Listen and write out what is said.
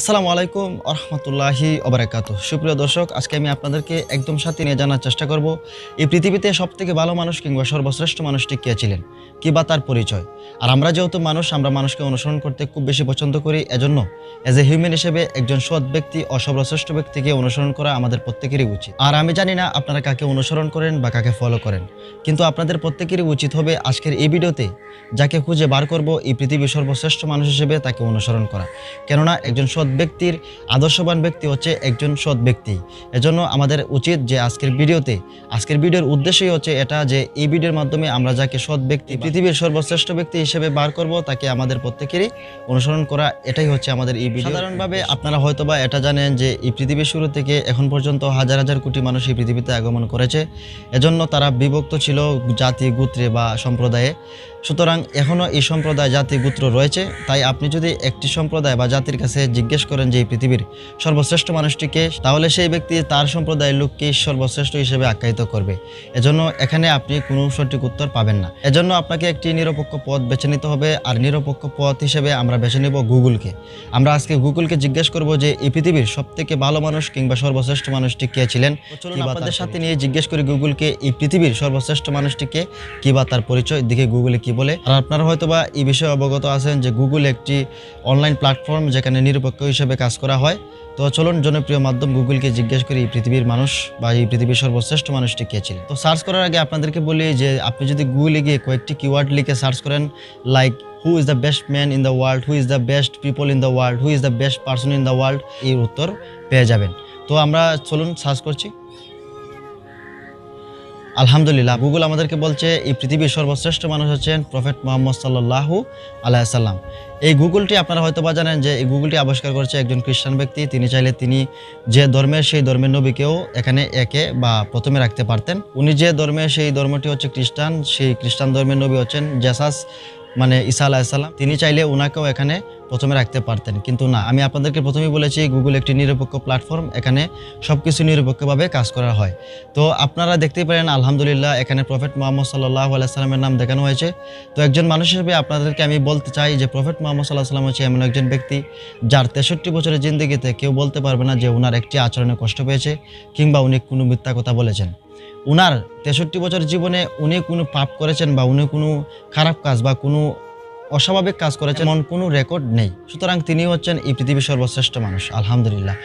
আসসালামু আলাইকুম আরহামতুল্লাহি অবরাকাত সুপ্রিয় দর্শক, আজকে আমি আপনাদেরকে একদম সাথে নিয়ে জানার চেষ্টা করব, এই পৃথিবীতে সবথেকে ভালো মানুষ কিংবা সর্বশ্রেষ্ঠ মানুষটি কে ছিলেন? কিবা তার পরিচয়? আর আমরা যেহেতু মানুষ, আমরা মানুষকে অনুসরণ করতে খুব বেশি পছন্দ করি। এজন্য এজ এ হিউম্যান হিসেবে একজন সৎ ব্যক্তি ও সর্বশ্রেষ্ঠ ব্যক্তিকে অনুসরণ করা আমাদের প্রত্যেকেরই উচিত। আর আমি জানি না আপনারা কাকে অনুসরণ করেন বা কাকে ফলো করেন, কিন্তু আপনাদের প্রত্যেকেরই উচিত হবে আজকের এই ভিডিওতে যাকে খুঁজে বার করব এই পৃথিবীর সর্বশ্রেষ্ঠ মানুষ হিসেবে তাকে অনুসরণ করা। কেননা একজন সৎ ব্যক্তির আদর্শবান ব্যক্তি হচ্ছে একজন সৎ ব্যক্তি। এজন্য আমাদের উচিত যে আজকের ভিডিওতে, আজকের ভিডিওর উদ্দেশ্যই হচ্ছে এটা যে এই ভিডিওর মাধ্যমে আমরা যাকে সৎ ব্যক্তি, পৃথিবীর সর্বশ্রেষ্ঠ ব্যক্তি হিসেবে বার করব তাকে আমাদের প্রত্যেকেরই অনুসরণ করা এটাই হচ্ছে আমাদের এই ভিডিও সাধারণভাবে আপনারা হয়তো বা এটা জানেন যে এই পৃথিবীর শুরু থেকে এখন পর্যন্ত হাজার হাজার কোটি মানুষ এই পৃথিবীতে আগমন করেছে। এজন্য তারা বিভক্ত ছিল জাতি গোত্রে বা সম্প্রদায়ে। সুতরাং এখনও এই সম্প্রদায় জাতি গোত্র রয়েছে তাই আপনি যদি একটি সম্প্রদায় বা জাতির কাছে জিজ্ঞেস করেন যে এই পৃথিবীর সর্বশ্রেষ্ঠ মানুষটিকে তাহলে সেই ব্যক্তি তার সম্প্রদায়ের লোককে সর্বশ্রেষ্ঠ হিসেবে আখ্যায়িত করবে। এজন্য এখানে আপনি কোনো সঠিক উত্তর পাবেন না। এজন্য আপনাকে একটি নিরপেক্ষ পথ বেছে নিতে হবে আর নিরপেক্ষ পথ হিসেবে আমরা বেছে নেব গুগলকে। আমরা আজকে গুগলকে জিজ্ঞেস করব যে এই পৃথিবীর সব থেকে ভালো মানুষ কিংবা সর্বশ্রেষ্ঠ মানুষটি কে ছিলেন? চলুন আপনাদের সাথে নিয়ে জিজ্ঞেস করি গুগলকে এই পৃথিবীর সর্বশ্রেষ্ঠ মানুষটিকে কি? বা তার পরিচয়। দিকে গুগলে কি বলে? আর আপনারা হয়তো বা এই বিষয়ে অবগত আছেন যে গুগল একটি অনলাইন প্ল্যাটফর্ম যেখানে নিরপেক্ষ হিসেবে কাজ করা হয়। তো চলুন জনপ্রিয় মাধ্যম গুগলকে জিজ্ঞেস করি, এই পৃথিবীর মানুষ বা এই পৃথিবীর সর্বশ্রেষ্ঠ মানুষটি কে ছিলেন? তো সার্চ করার আগে আপনাদেরকে বলি যে আপনি যদি গুগলে গিয়ে কয়েকটি কিওয়ার্ড লিখে সার্চ করেন like who is the best man in the world who is the best people in the world who is the best person in the world এর উত্তর পেয়ে যাবেন। তো আমরা চলুন সার্চ করছি। আলহামদুলিল্লাহ, গুগল আমাদেরকে বলছে, এই পৃথিবীর সর্বশ্রেষ্ঠ মানুষ হচ্ছেন প্রফেট মোহাম্মদ সাল্লাহু আলাইসাল্লাম এই গুগলটি আপনারা হয়তো বা জানেন যে এই গুগলটি আবিষ্কার করেছে একজন খ্রিস্টান ব্যক্তি। তিনি চাইলে তিনি যে ধর্মের সেই ধর্মের নবীকেও এখানে একে বা প্রথমে রাখতে পারতেন। উনি যে ধর্মের সেই ধর্মটি হচ্ছে খ্রিস্টান, সেই খ্রিস্টান ধর্মের নবী হচ্ছেন জেসাস মানে ঈসা আলাহিসাল্লাম তিনি চাইলে ওনাকেও এখানে প্রথমে রাখতে পারতেন। কিন্তু না, আমি আপনাদেরকে প্রথমেই বলেছি গুগল একটি নিরপেক্ষ প্ল্যাটফর্ম এখানে সব কিছু নিরপেক্ষভাবে কাজ করা হয়। তো আপনারা দেখতেই পারেন, আলহামদুলিল্লাহ, এখানে প্রফেট মোহাম্মদ সাল্লাহ আলাইসাল্লামের নাম দেখানো হয়েছে। তো একজন মানুষ হিসেবে আপনাদেরকে আমি বলতে চাই যে প্রফেট মোহাম্মদ সাল্লাহ সাল্লাম হচ্ছে এমন একজন ব্যক্তি, যার তেষট্টি বছরের জিন্দগিতে কেউ বলতে পারবে না যে ওনার একটি আচরণে কষ্ট পেয়েছে, কিংবা উনি কোনো মিথ্যা কথা বলেছেন। উনার তেষট্টি বছর জীবনে উনি কোনো পাপ করেছেন, বা উনি কোনো খারাপ কাজ, বা কোনো অস্বাভাবিক কাজ করেছেন, এমন কোনো রেকর্ড নেই। সুতরাং তিনি হচ্ছেন এই পৃথিবীর সর্বশ্রেষ্ঠ মানুষ। আলহামদুলিল্লাহ।